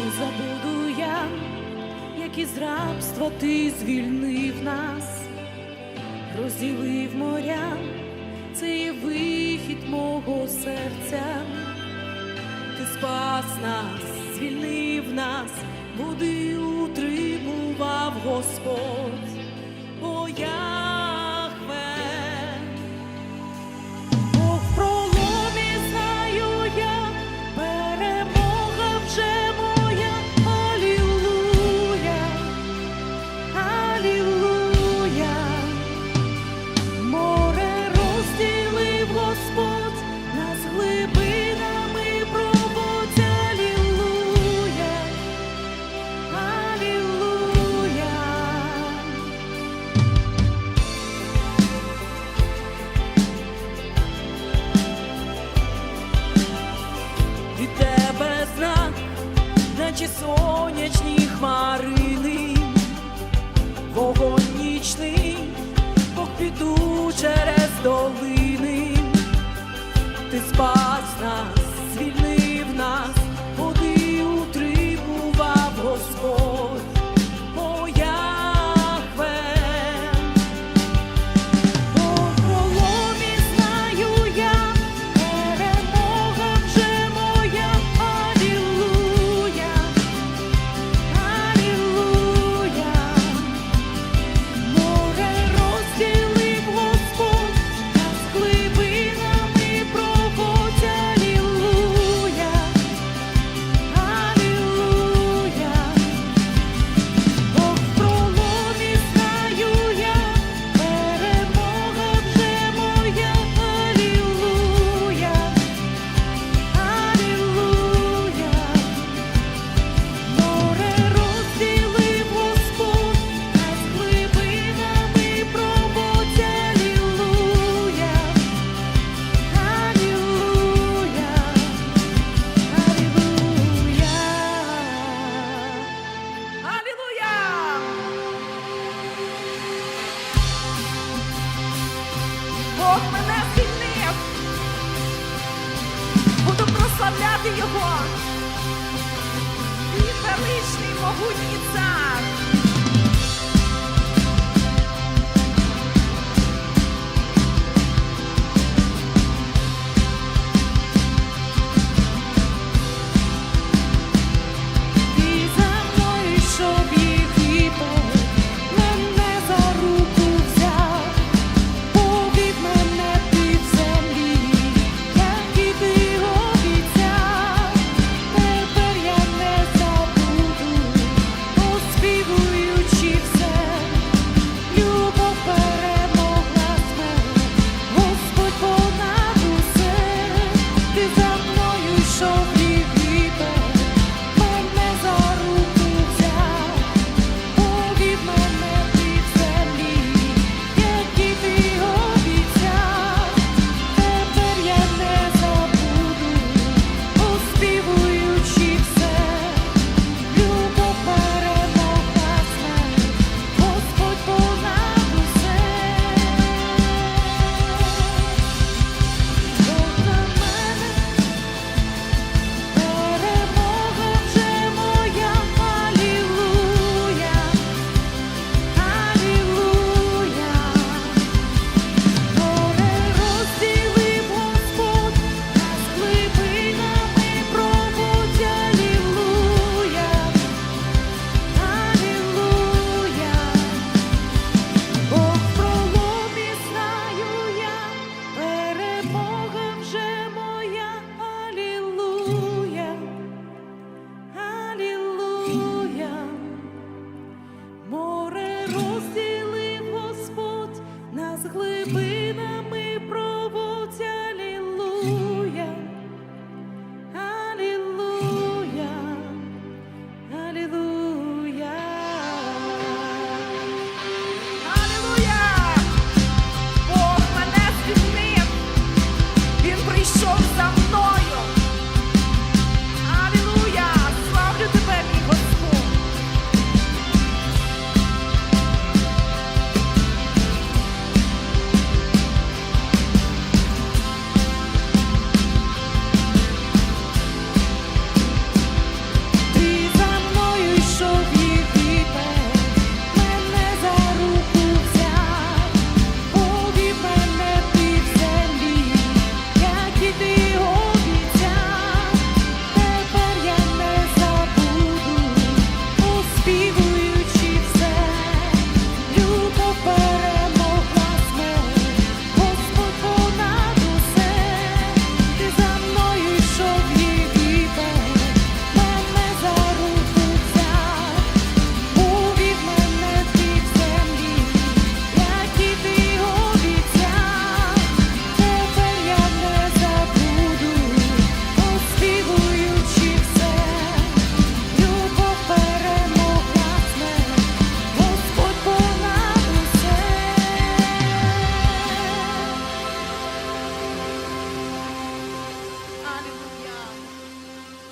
Не забуду я, як із рабства ти звільнив нас, розділив моря, це є вихід мого серця, ти спас нас, звільнив нас, буди утримував Господь. Бо я прославляти його. Він величний могутній цар.